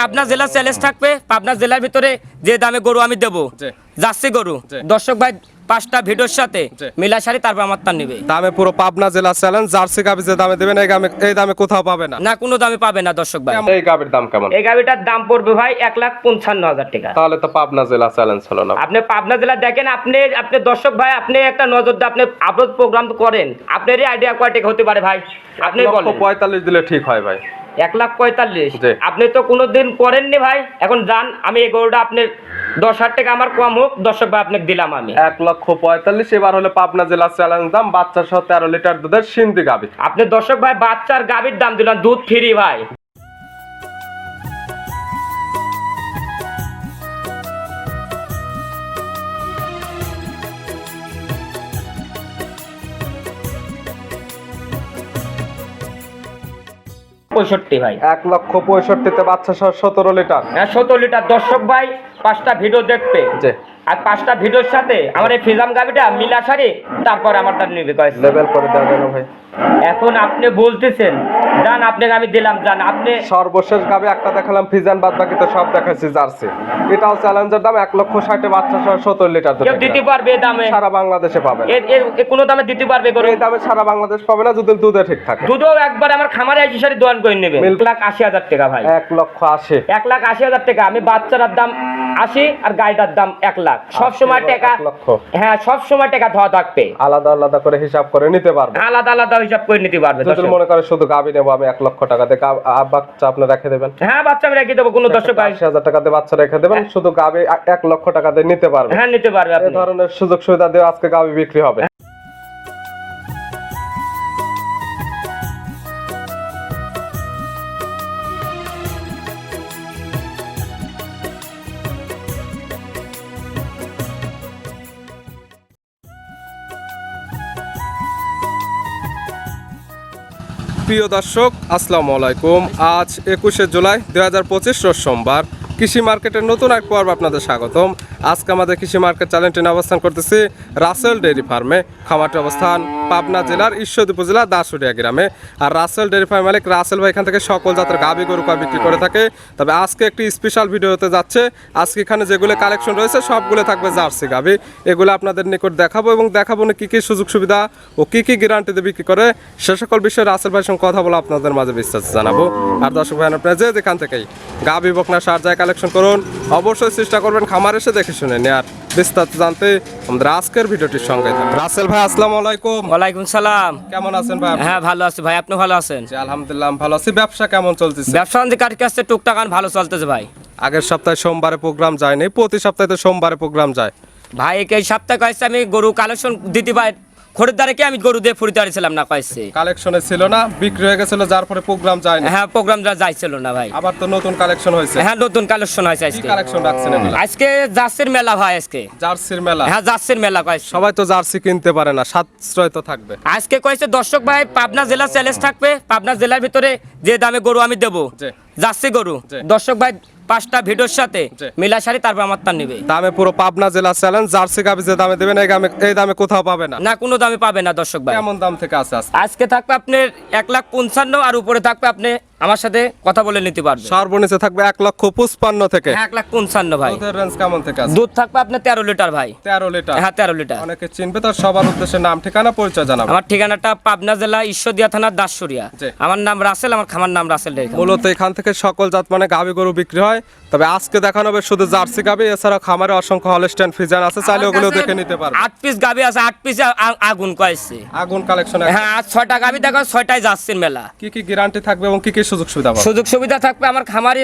পাবনা জেলা চ্যালেঞ্জ থাকবে। পাবনা জেলার ভিতরে যে দামে গরু আমি দেবো। যাচ্ছি গরু। দর্শক ভাই পাঁচটা ভিডিওর সাথে মিলা সারি তারপর আমার তার নেবে। দামে পুরো পাবনা জেলা চ্যালেঞ্জ জার্সি গাবি যে দামে দেবেন এই দামে এই দামে কোথাও পাবে না। না কোনো দামে পাবে না দর্শক ভাই। এই গাবির দাম কেমন? এই গাড়িটার দাম পড়বে ভাই এক লাখ পঞ্চান্ন হাজার টাকা। তাহলে তো পাবনা জেলা চ্যালেঞ্জ হলো না। আপনি পাবনা জেলা দেখেন আপনি আপনি দর্শক ভাই আপনি একটা নজর দিয়ে আপনি আপলোড প্রোগ্রাম করেন। আপনারই আইডিয়া কয় টাকা হতে পারে ভাই। আপনি বলেন। পঁয়তাল্লিশ দিলে ঠিক হয় ভাই। এক লাখ পঁয়তাল্লিশ। আপনি তো কোনোদিন করেননি ভাই। এখন যান আমি এই গরুটা আপনার দশ হাজার টাকা আমার কম হোক দর্শক ভাই আপনাকে দিলাম আমি। এক লক্ষ পঁয়তাল্লিশ এবার হলে পাবনা জেলা চ্যালেঞ্জ দাম বাচ্চার সহ তেরো লিটার দুধের সিন্ধি গাবি আপনি দশক ভাই বাচ্চার গাভীর দাম দিলাম দুধ ফ্রি ভাই। পঁয়ষট্টি ভাই। এক লক্ষ পঁয়ষট্টিতে বাচ্চা সহ সতেরো লিটার। হ্যাঁ সতেরো লিটার। দর্শক ভাই পাঁচটা ভিডিও দেখবে। আর পাঁচটা ভিডিওর সাথে আমার এই ফিজাম গাভিটা মিলা সারি তারপরে আমার তার নিবে কয়েছে লেভেল করে দেওয়া গেল ভাই। এখন আপনি বলতেছেন জান আপনাকে আমি দিলাম জান আপনি সর্বশেষ গাবি একটা দেখালাম ফিজান বাদ বাকি তো সব দেখাচ্ছি জার্সি। এটাও চ্যালেঞ্জের দাম এক লক্ষ ষাটে বাচ্চা সহ সত্তর লিটার কেউ দিতে পারবে দামে? সারা বাংলাদেশে পাবেন এর কোনো দামে দিতে পারবে গরু? এই দামে সারা বাংলাদেশ পাবে না যদি দুধে ঠিক থাকে। দুধও একবার আমার খামারে এসে সারি দোয়ান করে নেবে এক লাখ আশি হাজার টাকা ভাই। এক লক্ষ আশি। এক লাখ আশি হাজার টাকা। আমি বাচ্চাটার দাম আশি আর গাড়িটার দাম এক লাখ। সব সময় টাকা হ্যাঁ সব সময় টাকা ধোয়া থাকবে। আলাদা আলাদা করে হিসাব করে নিতে পারবে। আলাদা আলাদা হিসাব করে নিতে পারবে যদি মনে করে শুধু গাবি নেব আমি এক লক্ষ টাকা দিয়ে বাচ্চা আপনি রেখে দেবেন। হ্যাঁ বাচ্চা আমি রেখে দেবো কোনো দর্শক বাইশ আশি হাজার টাকা দিয়ে বাচ্চা রেখে দেবেন শুধু গাবি এক লক্ষ টাকা দিয়ে নিতে পারবে। হ্যাঁ নিতে পারবে এই ধরনের সুযোগ সুবিধা দিয়ে আজকে গাবি বিক্রি হবে। প্রিয় দর্শক, আসসালামু আলাইকুম। আজ একুশে জুলাই দু হাজার পঁচিশ সোমবার। কৃষি মার্কেটের নতুন এক পর্ব আপনাদের স্বাগতম। আজকে আমাদের কৃষি মার্কেট চ্যানেলটি নিয়ে অবস্থান করতেছি রাসেল ডেয়ারি ফার্মে। খামারটি অবস্থান পাবনা জেলার ঈশ্বরদী উপজেলা দাসুরিয়া গ্রামে। আর রাসেল ডেয়ারি ফার্ম মালিক রাসেল ভাই এখান থেকে সকল জাতের গাভী গরু কয় বিক্রি করে থাকে। তবে আজকে একটি স্পেশাল ভিডিও হতে যাচ্ছে। আজকে এখানে যেগুলো কালেকশন রয়েছে, সবগুলো থাকবে জার্সি গাভী। এগুলো আপনাদের নিকট দেখাবো এবং দেখাবো না কী কী সুযোগ সুবিধা ও কী কী গ্যারান্টিতে বিক্রি করে। সে সকল বিষয়ে রাসেল ভাইয়ের সঙ্গে কথা বলে আপনাদের মাঝে বিস্তারিত জানাব। আর দর্শক ভাই আপনারা যে যেখান থেকেই গাভী বকনা সার যায় কালেকশন করুন, অবশ্যই চেষ্টা করবেন খামার এসে দেখে শুনে আর বিস্তারিত জানতে আমাদের আজকের ভিডিওটির সঙ্গে। রাসেল ভাই আসসালামু আলাইকুম। ওয়ালাইকুম সালাম। কেমন আছেন ভাই হ্যাঁ ভালো আছি ভাই। আপনি ভালো আছেন? জি, আলহামদুলিল্লাহ ভালো আছি। ব্যবসা কেমন চলতেছে? ব্যবসা বাণিজ্য কাটকে আসছে টুকটাক ভালো চলতেছে ভাই। আগের সপ্তাহে সোমবারে প্রোগ্রাম যায়নি প্রতি সপ্তাহে তো সোমবারে প্রোগ্রাম যায়। ভাই এই সপ্তাহে কয়েছে আমি গরু কালেকশন দিতে পাই খরিদ্দারকে আমি গরু দিয়ে ফুরিতে পারছিলাম না কালেকশনে ছিল না বিক্রি হয়ে গেছিল যার পরে প্রোগ্রাম যায়নি। হ্যাঁ প্রোগ্রাম যাইছিল না ভাই। আবার তো নতুন কালেকশন হয়েছে। হ্যাঁ নতুন কালেকশন হয়েছে আজকে। কালেকশন রাখছেন আজকে জার্সির মেলা ভাই আজকে। জার্সির মেলা? হ্যাঁ জার্সির মেলা কয়েছে সবাই তো জার্সি কিনতে পারে না সাশ্রয় তো থাকবে। আজকে কয়েছে দর্শক ভাই পাবনা জেলা চ্যালেঞ্জ থাকবে। পাবনা জেলার ভিতরে যে দামে গরু আমি দেবো। জার্সি গরু। দর্শক ভাই পাঁচটা ভিডিওর সাথে। মিলা সারি তারপর আমার তার নেবে। দামে পুরো পাবনা জেলা চ্যালেঞ্জ জার্সি গাবি যে দামে দেবেন এই দামে এই দামে কোথাও পাবে না। না কোনো দামে পাবে না দর্শক ভাই। কেমন দাম থেকে আছে আজকে? আজকে থাকবে আপনার এক লাখ পঞ্চান্ন আর উপরে থাকবে আপনি আমার সাথে কথা বলে নিতে পারবে। সর্বনিচে থাকবে এক লক্ষ পঁচপান্ন থেকে। এক লাখ পঞ্চান্ন ভাই। দুধের রেঞ্জ কেমন থেকে আছে? দুধ থাকবে আপনার তেরো লিটার ভাই। তেরো লিটার। হ্যাঁ তেরো লিটার। অনেকে চিনবে তার সবার উদ্দেশ্যে নাম ঠিকানা পরিচয় জানাব। আমার ঠিকানাটা পাবনা জেলা ঈশ্বরদিয়া থানার দাসুরিয়া। আমার নাম রাসেল আমার খামার নাম রাসেল মূলত এখান থেকে সকল জাত মানে গাভী গরু বিক্রি হয়। তবে আজকে দেখানো হবে শুধু জার্সি গাভী এছাড়া খামারে অসংখ্য হলস্টেন ফিজান আছে। চাইলে ওগুলো দেখে নিতে পারবে। আট পিস গাবি আছে আট পিস আগুন কয়েছে। আগুন কালেকশন হ্যাঁ ছয়টা গাবি দেখো ছয়টাই যাচ্ছেন মেলা। কি কি গ্যারান্টি থাকবে এবং কি কি সুযোগ সুবিধা পাবে। সুযোগ সুবিধা থাকবে আমার খামারে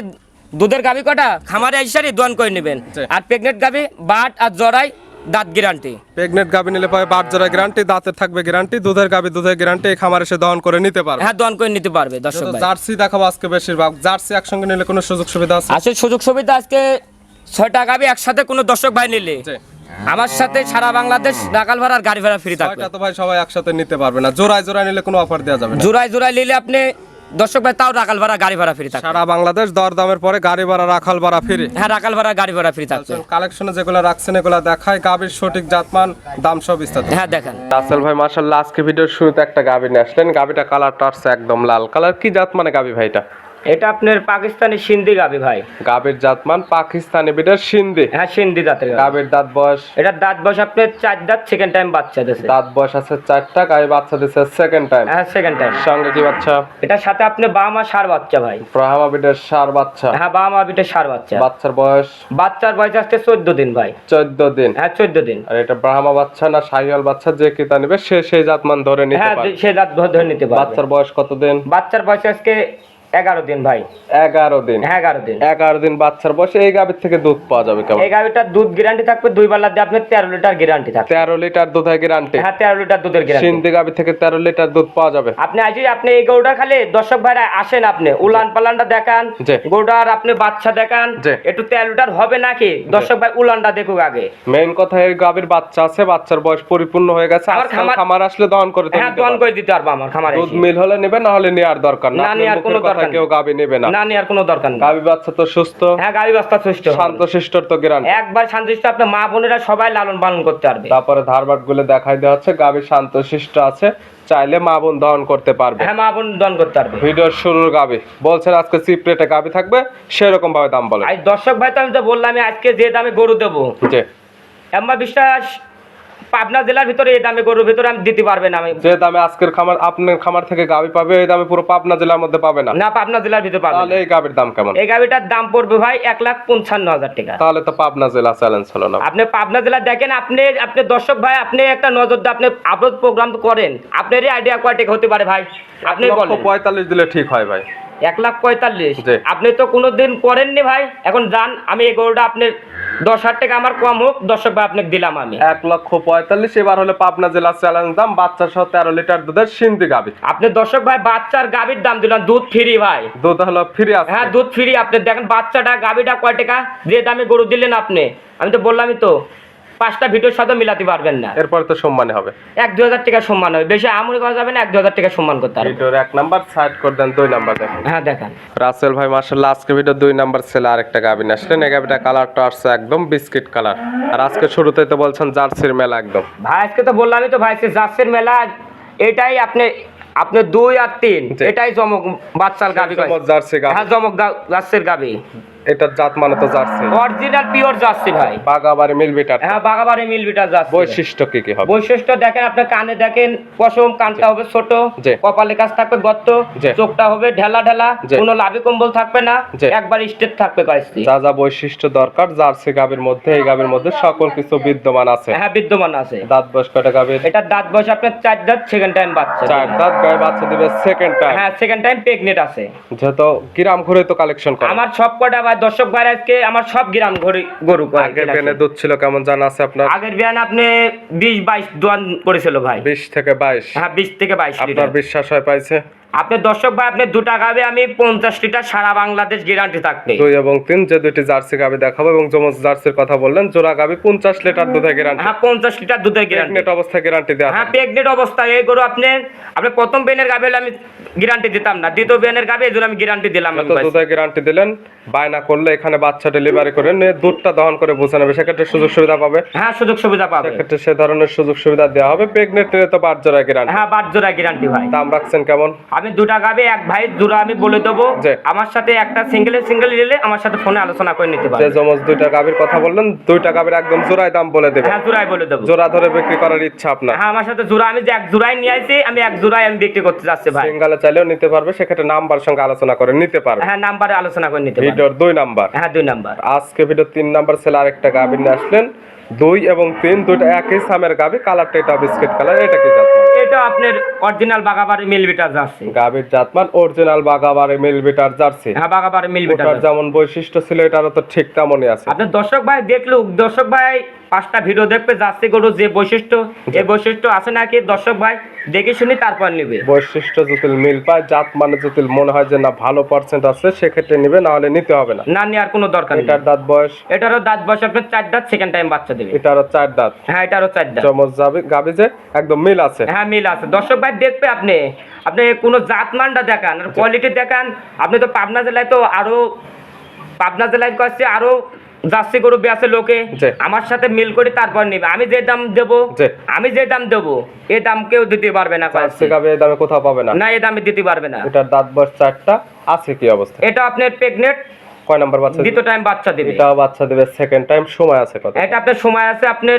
দুধের গাবি কটা? খামারে এসে দোয়ান করে নেবেন। আর প্রেগনেন্ট গাবি বাট আর জরাই দাঁত গ্যারান্টি। প্রেগনেন্ট গাভী নিলে পাবে বাট জোড়া গ্যারান্টি দাঁতের থাকবে গ্যারান্টি দুধের গাভী দুধের গ্যারান্টি এই খামারে এসে দহন করে নিতে পারবে। হ্যাঁ দোয়ান করে নিতে পারবে দর্শক ভাই। জার্সি দেখাবো আজকে বেশিরভাগ। জার্সি একসঙ্গে নিলে কোনো সুযোগ সুবিধা আছে? আসলে সুযোগ সুবিধা আজকে ছয়টা গাবি একসাথে কোনো দর্শক ভাই নিলে। আমার সাথে সারা বাংলাদেশ ডাকাল ভাড়া আর গাড়ি ভাড়া ফ্রি থাকবে। তো ভাই সবাই একসাথে নিতে পারবে না। জোড়ায় জোড়ায় নিলে কোনো অফার দেওয়া যাবে না। জোড়ায় জোড়ায় নিলে আপনি দর্শক ভাই তাও রাখাল ভাড়া গাড়ি ভাড়া ফ্রি থাকে সারা বাংলাদেশ দরদামের পরে গাড়ি ভাড়া রাখাল ভাড়া ফিরে। হ্যাঁ রাখাল ভাড়া গাড়ি ভাড়া ফ্রি থাকছে কালেকশনে যেগুলো রাখছেন এগুলো দেখায় গাবির সঠিক জাতমান দাম সব বিস্তারিত। হ্যাঁ দেখেন। রাসেল ভাই মাশাআল্লাহ আজকে ভিডিওর শুরুতে একটা গাবি নিয়ে আসলেন। গাবিটা কালারটা আসছে একদম লাল। কালার কি জাত মানে গাভী ভাইটা এটা আপনার পাকিস্তানি সিন্ধি গাবি ভাই। গাবির জাতমান পাকিস্তানি বিটের সিন্ধি। হ্যাঁ সিন্ধি জাতের। গাবির দাঁত বয়স? এটা দাঁত বয়স আপনার চার দাঁত সেকেন্ড টাইম বাচ্চা দিয়েছে দাঁত বয়স আছে চারটা গায়ে বাচ্চা দিচ্ছে সেকেন্ড টাইম হ্যাঁ সেকেন্ড টাইম সঙ্গে কি বাচ্চা? এটার সাথে আপনি বাবা মা সার বাচ্চা ভাই। ব্রাহ্মা বিটের সার বাচ্চা। হ্যাঁ বাবা মা বিটে সার বাচ্চা। বাচ্চার বয়স? বাচ্চার বয়স আসছে চোদ্দ দিন ভাই। চোদ্দ দিন। হ্যাঁ চোদ্দ দিন। আর এটা ব্রাহ্মা বাচ্চা না শাহিয়াল বাচ্চা যে কিতা নিবে সে সেই জাতমান ধরে নিতে পারে হ্যাঁ পারে সে দাঁত ধরে নিতে পারবে। বাচ্চার বয়স কত দিন? বাচ্চার বয়স আজকে এগারো দিন ভাই। এগারো দিন। এগারো দিন। এগারো দিন বাচ্চার বয়সে এই গাভীর থেকে দুধ পাওয়া যাবে কেমন? এই গাভিটার দুধ গ্যারান্টি থাকবে দুই বেলা দিয়ে আপনার তেরো লিটার গ্যারান্টি থাকবে। তেরো লিটার দুধ গ্যারান্টি হ্যাঁ তেরো লিটার দুধের গ্যারান্টি সিন্ধি গাভী থেকে তেরো লিটার দুধ পাওয়া যাবে। আপনি আজ আপনি এই গৌড়া খালি দর্শক ভাইরা আসেন আপনি উলান পালানটা দেখান। গৌড়ার আপনি বাচ্চা দেখান। একটু তেরো লিটার হবে নাকি? দর্শক ভাই উলানটা দেখুক আগে। মেইন কথা এই গাভীর বাচ্চা আছে বাচ্চার বয়স পরিপূর্ণ হয়ে গেছে খামার- আসলে দহন করে হ্যাঁ করে দিতে পারব আমার খামারে দুধ মিল হলে নেবে না হলে নেওয়ার দরকার না। নেওয়ার কোনো কথা দরকার। কেউ গাভী নেবে না। না নেওয়ার কোনো দরকার নেই। গাভী বাচ্চা তো সুস্থ। হ্যাঁ গাড়ি বাস্তা সুস্থ। শান্ত শিষ্টর তো গ্যারান্টি একবার শান্তিষ্ট আপনার মা বোনেরা সবাই লালন পালন করতে পারবে। তারপরে ধারবাটগুলো দেখাই দেওয়া হচ্ছে গাভী শান্ত শিষ্ট আছে চাইলে মা বোন দহন করতে পারবে। হ্যাঁ মা বোন দন করতে পারবে। ভিডিওর শুরুর গাভী বলছেন আজকে চিপ রেটে থাকবে সেরকম ভাবে দাম বলে আজ দর্শক ভাই তো আমি তো বললাম আজকে যে দামে গরু দেবো। যে আমার বিশ্বাস পাবনা জেলার ভিতরে এই দামে গরুর ভিতরে আমি দিতে পারবেন আমি। যে দামে আজকের খামার আপনার খামার থেকে গাভী পাবে এই দামে পুরো পাবনা জেলার মধ্যে পাবে না। না পাবনা জেলার ভিতরে পাবেন তাহলে এই গাভীর দাম কেমন? এই গাড়িটার দাম পড়বে ভাই এক লাখ পঞ্চান্ন হাজার টাকা। তাহলে তো পাবনা জেলা চ্যালেঞ্জ হলো না। আপনি পাবনা জেলা দেখেন আপনি আপনি দর্শক ভাই আপনি একটা নজর দিয়ে আপনি আপলোড প্রোগ্রাম করেন আপনারই আইডিয়া হতে পারে ভাই। আপনি বলেন। পঁয়তাল্লিশ দিলে ঠিক হয় ভাই। এক লাখ পঁয়তাল্লিশ। আপনি তো কোনোদিন করেননি ভাই এখন যান আমি এই গরুটা আপনার দশ হাজার টাকা আমার কম হোক দর্শক ভাই আপনাকে দিলাম আমি। এক লক্ষ পঁয়তাল্লিশ এবার হলে পাবনা জেলা চ্যালেঞ্জ দাম বাচ্চা সহ তেরো লিটার দুধের সিন্ধি গাবি। আপনি দর্শক ভাই বাচ্চার গাভীর দাম দিলাম দুধ ফ্রি ভাই। দুধ হলো ফ্রি আছে। হ্যাঁ দুধ ফ্রি আপনি দেখেন বাচ্চাটা গাবিটা কয় টাকা? যে দামে গরু দিলেন আপনি। আমি তো বললামই তো পাঁচটা ভিডিওর সাথে মিলাতে পারবেন না। এরপরে তো সম্মানে হবে। এক দু হাজার টাকা সম্মান হবে। বেশি আমরি করা যাবে না এক দু হাজার টাকা সম্মান করতে পারবে ভিডিওর এক নাম্বার সাইড করে দেন দুই নাম্বার দেখেন। হ্যাঁ দেখান। রাসেল ভাই মার্শাল্লাহ আজকে ভিডিও দুই নাম্বার ছেলে আরেকটা গাভী নিয়ে আসলেন এই গাভীটা কালারটা আসছে একদম বিস্কিট কালার আর আজকে শুরুতে তো বলছেন জার্সির মেলা একদম। ভাই আজকে তো বললামই তো ভাই জার্সির মেলা এটাই আপনি আপনি দুই আর তিন এটাই জমক বাচ্চার গাবি হ্যাঁ জমক জার্সির গাবি এটার জাত মানে তো জার্সি। অরিজিনাল পিওর জার্সি ভাই। বাগাবাড়ি মিলবিটার হ্যাঁ বাগাবাড়ি মিলবিটা জার্সি। বৈশিষ্ট্য কি কি হবে? বৈশিষ্ট্য দেখেন আপনার কানে দেখেন পশম কানটা হবে ছোট কপালে কাজ থাকবে গর্ত চোখটা হবে ঢেলা ঢেলা কোনো লাভি কম্বল থাকবে না একবার স্টেট থাকবে কয়েকটি যা যা বৈশিষ্ট্য দরকার জার্সি গাভীর মধ্যে এই গাভীর মধ্যে সকল কিছু বিদ্যমান আছে। হ্যাঁ বিদ্যমান আছে। দাঁত বয়স কয়টা গাভীর? এটার দাঁত বয়স আপনার চার দাঁত সেকেন্ড টাইম বাচ্চা চার দাঁত গায়ে বাচ্চা দিবে সেকেন্ড টাইম হ্যাঁ সেকেন্ড টাইম প্রেগনেন্ট আছে। যেহেতু গ্রাম ঘুরে তো কালেকশন করে। আমার সব কটা দর্শক ভাই আজকে আমার সব গ্রাম ঘরে গরু আগের বিয়ানে দুধ ছিল কেমন জানা আছে আপনার? আগের বিয়ান আপনি বিশ বাইশ দোয়ান করেছিল ভাই। বিশ থেকে বাইশ। হ্যাঁ বিশ থেকে বাইশ আপনার বিশ্বাস হয় পাইছে? আপনি দর্শক ভাই আপনি দু টাকা আমি পঞ্চাশ লিটার সারা বাংলাদেশ গ্যারান্টি থাকবে। দুই এবং তিন যে দুইটি জার্সি গাভি দেখাবো এবং যমজ জার্সির কথা বললেন জোড়া গাভি পঞ্চাশ লিটার দুধে গ্যারান্টি হ্যাঁ পঞ্চাশ লিটার দুধের গ্যারান্টি অবস্থায় গ্যারান্টি দেওয়া হ্যাঁ প্রেগনেন্ট অবস্থায় এই গরু আপনি আপনি প্রথম বেনের গাভি হলে আমি গ্যারান্টি দিতাম না দ্বিতীয় বেনের গাভি এই আমি গ্যারান্টি দিলাম তো ভাই। দুধে গ্যারান্টি দিলেন বায়না করলে এখানে বাচ্চা ডেলিভারি করে নিয়ে দুধটা দহন করে বুঝে নেবে সেক্ষেত্রে সুযোগ সুবিধা পাবে। হ্যাঁ সুযোগ সুবিধা পাবে। সেক্ষেত্রে সে ধরনের সুযোগ সুবিধা দেওয়া হবে প্রেগনেন্ট তো বাদ জোড়া গ্যারান্টি হ্যাঁ বাদ জোড়া গ্যারান্টি ভাই। দাম রাখছেন কেমন? আমি দুটা গাবে এক ভাই দুটা আমি বলে দেবো। আমার সাথে একটা সিঙ্গেল সিঙ্গেল নিলে আমার সাথে ফোনে আলোচনা করে নিতে পারবে। যমজ দুইটা গাভীর কথা বললেন দুইটা গাভীর একদম জোড়ায় দাম বলে দেবে। হ্যাঁ জোড়াই বলে দেবো। জোড়া ধরে বিক্রি করার ইচ্ছা আপনার। হ্যাঁ আমার সাথে জোড়া আমি যে এক জোড়াই নিয়ে আসি আমি এক জোড়াই আমি বিক্রি করতে যাচ্ছি ভাই। সিঙ্গালে চাইলেও নিতে পারবে সেক্ষেত্রে নাম্বার সঙ্গে আলোচনা করে নিতে পারবে। হ্যাঁ নাম্বারে আলোচনা করে নিতে পারবে। ভিডিওর দুই নাম্বার। হ্যাঁ দুই নাম্বার। আজকে ভিডিও তিন নাম্বার ছেলে আরেকটা নিয়ে আসলেন। দুই এবং তিন দুইটা একই সামের গাভী কালারটা এটা বিস্কিট কালার এটা কি জাতমান এটা আপনার অরিজিনাল মিলবিটার যাচ্ছে। গাভীর জাতমান অরিজিনাল বাগাবারে মিলবিটার জার্সি হ্যাঁ মিলবিটার ওটার যেমন বৈশিষ্ট্য ছিল এটারও তো ঠিক তেমনই আছে। আপনার দর্শক ভাই দেখলুক দর্শক ভাই পাঁচটা ভিডিও দেখবে যাচ্ছে গরু যে বৈশিষ্ট্য এই বৈশিষ্ট্য আছে নাকি? দর্শক ভাই দেখে শুনি তারপর নিবে। বৈশিষ্ট্য মিল পায় জাত মানে যদি মনে হয় যে না ভালো পার্সেন্ট আছে সেক্ষেত্রে নিবে না হলে নিতে হবে না। না নেওয়ার কোনো দরকার নেই। এটার দাঁত বয়স? এটারও দাঁত বয়স আপনার চার দাঁত সেকেন্ড টাইম বাচ্চা দেবে। এটারও চার দাঁত। হ্যাঁ এটারও চার দাঁত। চমচ যাবে গাবি যে একদম মিল আছে। হ্যাঁ মিল আছে। দর্শক ভাই দেখবে আপনি। আপনি কোনো জাত মানটা দেখান আর কোয়ালিটি দেখান। আপনি তো পাবনা জেলায় তো আরও পাবনা জেলায় কাছে আরও জার্সি গরু বেচে লোকে। আমার সাথে মিল করে তারপর নিবে। আমি যে দাম দেব আমি যে দাম দেব এ দাম কেউ দিতে পারবে না জার্সি গাবে এই দামে কোথাও পাবে না। না এ দামে দিতে পারবে না। এটার দাঁত বয়স চারটা আছে কি অবস্থা? এটা আপনার প্রেগনেন্ট কয় নাম্বার বাচ্চা দিবে? দ্বিতীয় টাইম বাচ্চা দিবে। এটাও বাচ্চা দেবে সেকেন্ড টাইম সময় আছে কত? এটা আপনার সময় আছে আপনার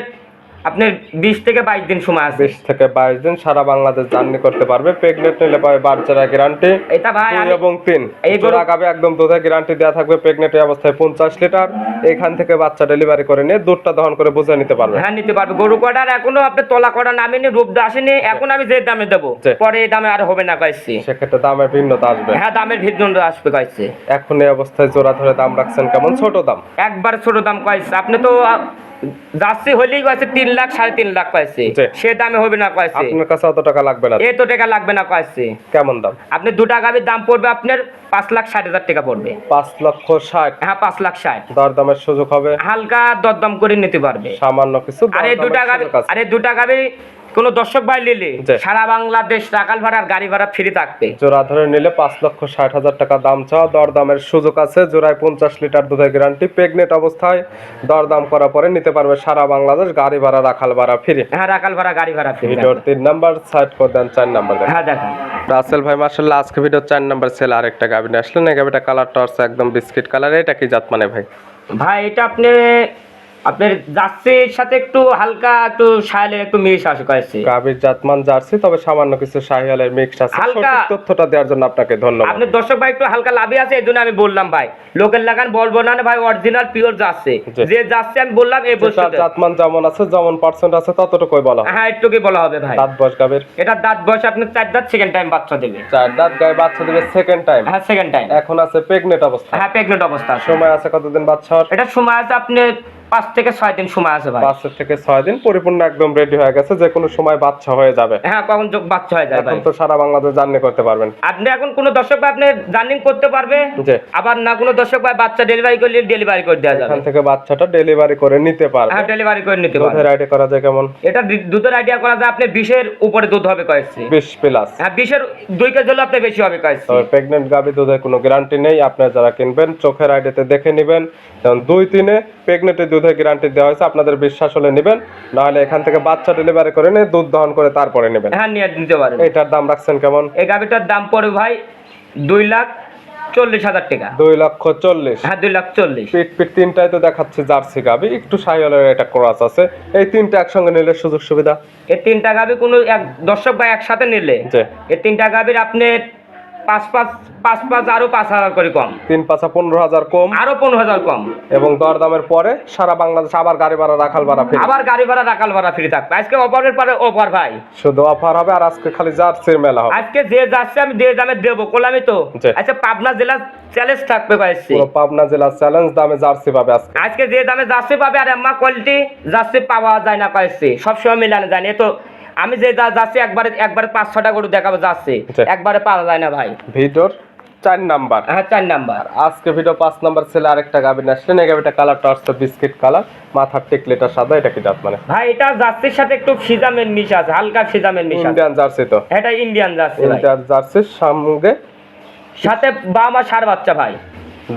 আপনার বিশ থেকে বাইশ দিন সময় আছে। বিশ থেকে বাইশ দিন সারা বাংলাদেশ জার্নি করতে পারবে প্রেগনেন্ট নিলে পাবে বাচ্চারা গ্যারান্টি এটা ভাই দুই এবং তিন। এই জোড়া গাবে একদম দুধের গ্যারান্টি দেওয়া থাকবে প্রেগনেন্ট অবস্থায় পঞ্চাশ লিটার। এখান থেকে বাচ্চা ডেলিভারি করে নিয়ে দুধটা দহন করে বুঝে নিতে পারবে। হ্যাঁ নিতে পারবে। গরু কটার এখনও আপনার তলা কটা নামেনি রূপ আসেনি এখন আমি যে দামে দেবো পরে এই দামে আর হবে না কয়েছি সেক্ষেত্রে দামের ভিন্নতা আসবে। হ্যাঁ দামের ভিন্ন আসবে কয়েছে এখন এই অবস্থায় জোড়া ধরে দাম রাখছেন কেমন? ছোট দাম। একবার ছোট দাম কয়েছে আপনি তো যাচ্ছি হলেই কয়েছে তিন লাখ সাড়ে তিন লাখ কয়েছে। সে দামে হবে না কয়েছে। আপনার কাছে অত টাকা লাগবে না এত টাকা লাগবে না কয়েছে। কেমন দাম? আপনি দু টাকার দাম পড়বে আপনার পাঁচ লাখ ষাট হাজার টাকা পড়বে। পাঁচ লক্ষ ষাট? হ্যাঁ পাঁচ লাখ ষাট। দরদামের সুযোগ হবে? হালকা দরদাম করে নিতে পারবে। সামান্য কিছু আরে দু দরদামের টাকা আরে কোনো দর্শক ভাই নিলে। সারা বাংলাদেশ টাকাল ভাড়া আর গাড়ি ভাড়া ফ্রি থাকবে। জোড়া ধরে নিলে পাঁচ লক্ষ ষাট হাজার টাকা দাম চাওয়া। দরদামের সুযোগ আছে জোড়ায় পঞ্চাশ লিটার দুধের গ্যারান্টি প্রেগনেন্ট অবস্থায় দরদাম করার পরে নিতে পারবে সারা বাংলাদেশ গাড়ি ভাড়া রাখাল ভাড়া ফিরে হ্যাঁ রাকাল ভাড়া গাড়ি ভাড়া ফ্রি ভিডিওর তিন নাম্বার সাইড করে দেন চার নাম্বার হ্যাঁ দেখেন। রাসেল ভাই মার্শাল্লাহ আজকে ভিডিও চার নাম্বার সেল আরেকটা গাবিনে আসলেন। এই গাবিটা কালার টর্চ একদম বিস্কিট কালার এটা কি জাত মানে ভাই? ভাই এটা আপনি আপনার জার্সির সাথে একটু হালকা একটু শায়ালের একটু মিশ আসে কয়েছে গাবির জাতমান জার্সি তবে সামান্য কিছু শাহিয়ালের মিক্স আছে। হালকা- তথ্যটা দেওয়ার জন্য আপনাকে ধন্যবাদ। আপনার দর্শক ভাই একটু হালকা লাভে আছে এই জন্য আমি বললাম ভাই লোকের লাগান বলব না ভাই অরিজিনাল পিওর যাচ্ছে জি। যে যাচ্ছে আমি বললাম এই বস্তুটা। জাতমান যেমন আছে যেমন পার্সেন্ট আছে ততটুকুই বলা হয়। হ্যাঁ একটু কি বলা হবে ভাই। দাঁত বয়স গাবির এটা দাঁত বয়স আপনার চার দাঁত সেকেন্ড টাইম বাচ্চা দেবে। চার দাঁত গায়ে বাচ্চা দিবে সেকেন্ড টাইম হ্যাঁ সেকেন্ড টাইম এখন আছে প্রেগনেন্ট অবস্থা। হ্যাঁ প্রেগনেন্ট অবস্থা সময় আছে কতদিন বাচ্চা এটা সময় আছে আপনি পাঁচ থেকে ছয় দিন সময় আছে ভাই। পাঁচ থেকে ছয় দিন পরিপূর্ণ একদম রেডি হয়ে গেছে যে কোনো সময় বাচ্চা হয়ে যাবে। হ্যাঁ কখন বাচ্চা হয়ে ভাই এখন তো সারা বাংলাদেশ জার্নি করতে পারবেন। আপনি এখন কোনো দর্শক ভাই আপনি জার্নিং করতে পারবে আবার না কোনো দর্শক ভাই বাচ্চা ডেলিভারি করলে ডেলিভারি করে দেওয়া যাবে। এখান থেকে বাচ্চাটা ডেলিভারি করে নিতে পারবে। হ্যাঁ ডেলিভারি করে নিতে পারবে। দুধের আইডি করা যায় কেমন? এটা দুধের আইডিয়া করা যায় আপনি বিশের উপরে দুধ হবে কয়েছে বিশ প্লাস হ্যাঁ বিশের দুই কেজি হলে আপনি বেশি হবে কয়েছে তবে প্রেগনেন্ট গাভী দুধের কোনো গ্যারান্টি নেই আপনি যারা কিনবেন চোখের আইডিতে দেখে নেবেন। যেমন দুই তিনে প্রেগনেন্টের দুধের গ্যারান্টি দেওয়া হয়েছে আপনাদের বিশ্বাস হলে নেবেন নাহলে এখান থেকে বাচ্চা ডেলিভারি করে নিয়ে দুধ দহন করে তারপরে নেবেন। হ্যাঁ নিয়ে নিতে পারবে এটার দাম রাখছেন কেমন? এই গাভিটার দাম পড়বে ভাই দুই লাখ চল্লিশ হাজার টাকা। দুই লক্ষ চল্লিশ। হ্যাঁ দুই লাখ চল্লিশ। পিট পিট তিনটায় তো দেখাচ্ছে জার্সি গাবি একটু সাইলের এটা ক্রস আছে। এই তিনটা একসঙ্গে নিলে সুযোগ সুবিধা? এই তিনটা গাভি কোনো এক দর্শক ভাই একসাথে নিলে। এই তিনটা গাভির আপনি পাঁচ পাঁচ পাঁচ পাঁচ আরও পাঁচ হাজার করে কম। তিন পাঁচা পনেরো হাজার কম। আরও পনেরো হাজার কম। এবং পরে সারা বাংলাদেশ আবার গাড়ি ভাড়া রাখাল ভাড়া ফ্রি। আবার গাড়ি ভাড়া রাখাল ভাড়া ফ্রি থাকবে। আজকে অফারের পরে অফার ভাই। শুধু অফার হবে আর আজকে খালি মেলা হবে। আজকে যে যাচ্ছে আমি দামে দেবো কোলামি তো। আচ্ছা পাবনা জেলা চ্যালেঞ্জ থাকবে পুরো পাবনা জেলা চ্যালেঞ্জ দামে জার্সি পাবে আজকে। আজকে যে দামে যাচ্ছে পাবে আর আমার কোয়ালিটি যাচ্ছে পাওয়া যায় না কয়েছি সবসময় মিলানো যায় না। তো আমি যে যা যাচ্ছি একবারে একবারে পাঁচ ছটা গরু দেখাবো যাচ্ছে। একবারে পাওয়া যায় না ভাই। ভিডিওর চার নাম্বার। হ্যাঁ চার নাম্বার। আজকে ভিডিও পাঁচ নাম্বার ছেলে আরেকটা গাবি আসলেন এই গাবিটা কালারটা আসছে বিস্কিট কালার। মাথার টিকলিটা সাদা এটা কি জাত মানে? ভাই এটা যাচ্ছির সাথে একটু ফিজামের মিশ আছে হালকা ফিজামের মিশ ইন্ডিয়ান জার্সি তো। এটা ইন্ডিয়ান ভাই। ইন্ডিয়ান জার্সির সঙ্গে সাথে বাবা সার বাচ্চা ভাই।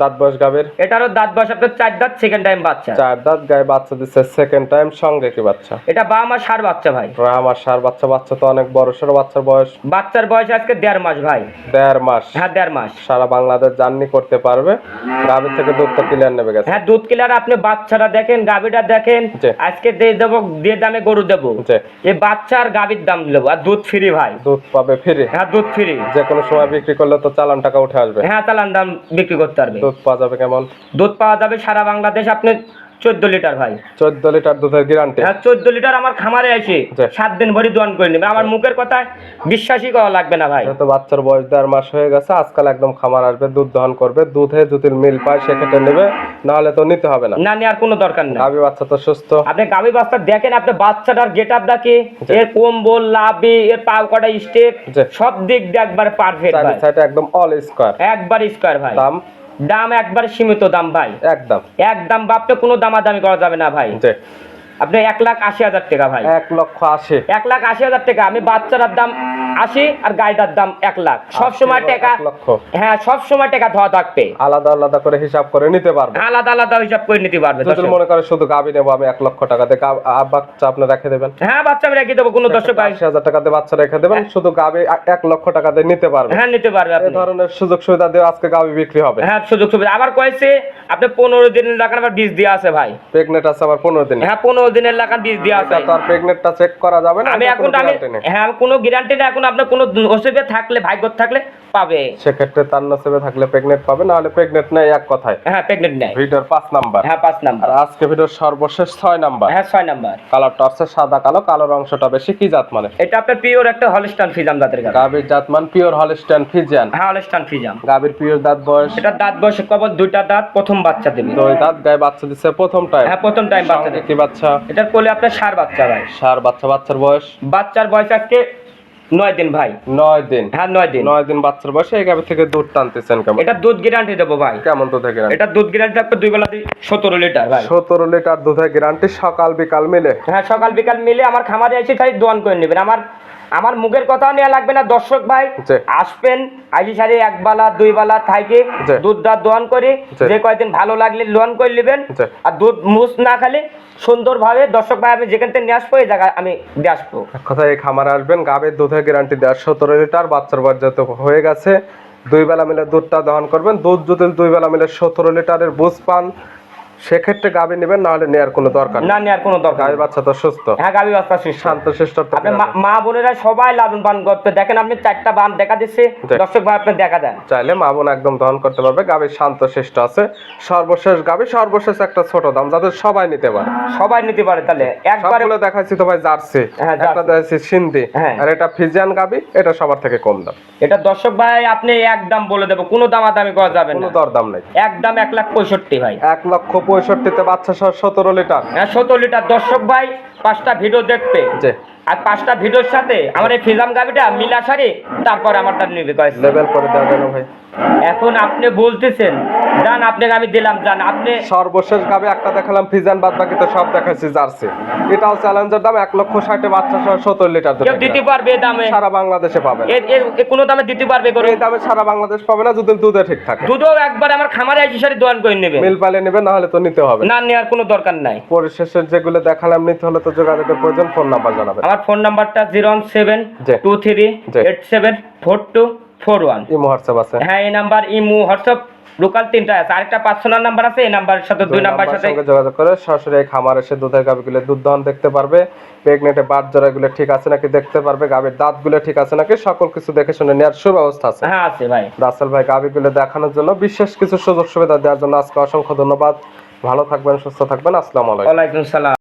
দাঁত বয়স গাবির এটারও দাঁত বয়স আপনার চার দাঁত সেকেন্ড টাইম বাচ্চা। চার দাঁত গায়ে বাচ্চা দিচ্ছে সেকেন্ড টাইম সঙ্গে কি বাচ্চা। এটা বাবা মা সার বাচ্চা ভাই। আমার সার বাচ্চা বাচ্চা তো অনেক বড় সড়ো বাচ্চার বয়স। বাচ্চার বয়স আজকে দেড় মাস ভাই। দেড় মাস। হ্যাঁ দেড় মাস। সারা বাংলাদেশ জার্নি করতে পারবে। গাভি থেকে দুধ তো ক্লিয়ার নেবে গেছে। হ্যাঁ দুধ কিলার আপনি বাচ্চাটা দেখেন গাভিটা দেখেন। আজকে দিয়ে দেবো দিয়ে দামে গরু দেবো। এই বাচ্চা আর গাভির দাম দেবো আর দুধ ফ্রি ভাই। দুধ পাবে ফিরে হ্যাঁ দুধ ফ্রি যে কোনো সময় বিক্রি করলে তো চালান টাকা উঠে আসবে। হ্যাঁ চালান দাম বিক্রি করতে পারবে। দুধ পাওয়া যাবে কেমন? দুধ পাওয়া যাবে সারা বাংলাদেশ আপনি চোদ্দ লিটার ভাই। চোদ্দ লিটার দুধের গ্যারান্টি হ্যাঁ চোদ্দ লিটার আমার খামারে এসে সাত দিন ভরি দোয়ান করে নেবে। আমার মুখের কথা বিশ্বাসই করা লাগবে না ভাই। যেহেতু বাচ্চার বয়স দেড় মাস হয়ে গেছে আজকাল একদম খামার আসবে দুধ দহন করবে দুধে যদি মিল পায় সেক্ষেত্রে নেবে নাহলে তো নিতে হবে না। না নেওয়ার কোনো দরকার নেই। গাভি বাচ্চা তো সুস্থ। আপনি গাভী বাচ্চা দেখেন আপনি বাচ্চাটার গেট আপ দেখে এর কম্বল লাভি এর পাও কটা স্টেপ সব দিক দিয়ে একবার পারফেক্ট ভাই। একদম অল স্কোয়ার একবার স্কোয়ার ভাই। দাম দাম একবার সীমিত দাম ভাই। একদম। একদম বাপটা কোনো দামাদামি করা যাবে না ভাই। আপনি এক লাখ আশি হাজার টাকা ভাই। এক লক্ষ আশি। এক লাখ আশি হাজার টাকা আমি বাচ্চার দাম আশি আর গাড়িটার দাম এক লাখ। সব সময় টাকা হ্যাঁ সব সময় টাকা ধোয়া থাকবে। আলাদা আলাদা করে হিসাব করে নিতে পারবে। আলাদা আলাদা হিসাব করে নিতে পারবে যদি মনে করে শুধু গাবি নেব আমি এক লক্ষ টাকা দিয়ে বাচ্চা আপনি রেখে দেবেন। হ্যাঁ বাচ্চা আমি রেখে দেবো কোনো দর্শক আশি হাজার টাকা দিয়ে বাচ্চা রেখে দেবেন শুধু গাবি এক লক্ষ টাকা দিয়ে নিতে পারবে। হ্যাঁ নিতে পারবে এই ধরনের সুযোগ সুবিধা দিয়ে আজকে গাবি বিক্রি হবে। হ্যাঁ সুযোগ সুবিধা। আবার কয়েছে আপনি পনেরো দিনের লাগান আবার বীজ দেওয়া আছে ভাই। প্রেগনেন্ট আছে আবার পনেরো দিন হ্যাঁ পনেরো দিনের লাগান বীজ দেওয়া আছে। এটা তো আর প্রেগনেন্টটা চেক করা যাবে না আমি এখন আমি হ্যাঁ কোনো গ্যারান্টি না এখন আপনার কোনো অসুবিধা থাকলে ভাগ্য থাকলে পাবে। সেক্ষেত্রে তার নসিবে থাকলে প্রেগনেন্ট পাবে না হলে প্রেগনেন্ট নেই এক কথায়। হ্যাঁ প্রেগনেন্ট নেয় ভিডিওর পাঁচ নাম্বার। হ্যাঁ পাঁচ নাম্বার। আর আজকে ভিডিওর সর্বশেষ ছয় নাম্বার। হ্যাঁ ছয় নাম্বার। কালারটা হচ্ছে সাদা কালো কালোর অংশটা বেশি কি জাত মানে? এটা আপনার পিওর একটা হলস্টান ফিজাম দাঁতের গাছ গাভীর জাত মান পিওর হলস্টাইন ফিজিয়ান হ্যাঁ হলস্টান ফিজাম গাভীর পিওর দাঁত বয়স? এটা দাঁত বয়সে কবল দুইটা দাঁত প্রথম বাচ্চা দেবে। দুই দাঁত গায়ে বাচ্চা দিচ্ছে প্রথম টাইম হ্যাঁ প্রথম টাইম বাচ্চা দেবে। কি বাচ্চা? এটার কোলে আপনার সার বাচ্চা ভাই। সার বাচ্চা বাচ্চার বয়স? বাচ্চার বয়স আজকে নয় দিন ভাই। নয় দিন। হ্যাঁ নয় দিন। নয় দিন বাচ্চার বয়সে এই গাভী থেকে দুধ টানতেছেন কেমন? এটা দুধ গ্যারান্টি দেবো ভাই। কেমন দুধ গ্যারান্টি এটা দুধ গ্যারান্টি থাকবে দুই বেলা সতেরো লিটার ভাই। সতেরো লিটার দুধের গ্যারান্টি সকাল বিকাল মিলে? হ্যাঁ সকাল বিকাল মিলে আমার খামারে এসে তাই দোয়ান করে নেবেন। আমার আমার মুখের কথা নেওয়া লাগবে না দর্শক ভাই। আসবেন আইজি সারি এক বেলা দুই বেলা থাইকে জি। দুধ দাঁত দোয়ান করে যে কয়দিন ভালো লাগলে লোন করে নেবেন। আর দুধ মুস না খালে সুন্দরভাবে দর্শক ভাই আমি যেখান থেকে নিয়ে আসব এই জায়গায় আমি দিয়ে আসব। এক কথায় এই খামারে আসবেন গাভীর দুধের গ্যারান্টি দেওয়ার সতেরো লিটার বাচ্চার যত হয়ে গেছে দুই বেলা মিলে দুধটা দহন করবেন। দুধ যদি দুই বেলা মিলে সতেরো লিটারের বুঝ পান সেক্ষেত্রে গাভী নেবেন নাহলে নেওয়ার কোনো দরকার না নেওয়ার কোনো দরকার নেই। বাচ্চা তো সুস্থ। হ্যাঁ গাবি বাস্তা শিষ্য শান্ত শিষ্ট আপনি মা- বোনেরা সবাই লাভবান করতে দেখেন আপনি চারটা বান দেখা দিচ্ছে। দর্শক ভাই আপনি দেখা দেন। চাইলে মা বোন একদম দহন করতে পারবে। গাভীর শান্ত শিষ্ট আছে। সর্বশেষ গাভী সর্বশেষ একটা ছোট দাম যাদের সবাই নিতে পারে। সবাই নিতে পারে তাহলে। একবারে সবগুলো দেখাচ্ছি তো ভাই জার্সি। হ্যাঁ, একটা। দেখাচ্ছি সিন্ধি। হ্যাঁ। আর এটা ফিজিয়ান গাভী এটা সবার থেকে কম দাম। এটা দর্শক ভাই আপনি একদম বলে দেবো। কোনো দামাদামি করা যাবে না। কোনো না দরদাম নেই। একদম এক লাখ পঁয়ষট্টি ভাই। এক লক্ষ পঁয়ষট্টিতে বাচ্চা সহ সতেরো লিটার। হ্যাঁ সতেরো লিটার। দর্শক ভাই পাঁচটা ভিডিও দেখতে। জি। আর পাঁচটা ভিডিওর সাথে আমার এই ফিজাম গাবিটা মিলা সারি তারপরে আমার তার নিবে কয়েছে লেভেল করে দেওয়া গেল ভাই। এখন আপনি বলতেছেন জান আপনাকে আমি দিলাম জান আপনি সর্বশেষ গাবে একটা দেখালাম ফিজান বাদ বাকি তো সব দেখাচ্ছি জার্সি। এটাও চ্যালেঞ্জের দাম এক লক্ষ ষাটে বাচ্চা সহ সত্তর লিটার কেউ দিতে পারবে এই দামে? সারা বাংলাদেশে এর কোনো দামে দিতে পারবে করে এই দামে সারা বাংলাদেশ পাবে না যদি দুধে ঠিক থাকে। দুধও একবার আমার খামারে এসে সারি দোয়ান করে নেবে। মিল পালে নেবে না হলে তো নিতে হবে। না নেওয়ার কোনো দরকার নাই। পরিশেষে যেগুলো দেখালাম নিতে হলে তো যোগাযোগের প্রয়োজন ফোন নাম্বার জানাবেন। ফোন নাম্বারটা zero one seven two three eight seven four two four one. Imo WhatsApp আছে। হ্যাঁ এই নাম্বার ইমু হোয়াটসঅ্যাপ লোকাল তিনটা আছে। আরেকটা পার্সোনাল নাম্বার আছে এই নাম্বারের সাথে দুই নাম্বার নাম্বার সাথে যোগাযোগ করে সরাসরি এই খামার এসে দুধের গাভিগুলো দুধ দহন দেখতে পারবে। প্রেগনেন্টে বাট জোড়াগুলো ঠিক আছে নাকি দেখতে পারবে? গাভীর দাঁতগুলো ঠিক আছে নাকি? সকল কিছু দেখে শুনে নেওয়ার সুব্যবস্থা আছে। হ্যাঁ আছে ভাই। রাসেল ভাই গাভিগুলো দেখানোর জন্য বিশেষ কিছু সুযোগ সুবিধা দেওয়ার জন্য আজকে অসংখ্য ধন্যবাদ। ভালো থাকবেন সুস্থ থাকবেন। আসসালামু আলাইকুম। ওয়ালাইকুম সালাম।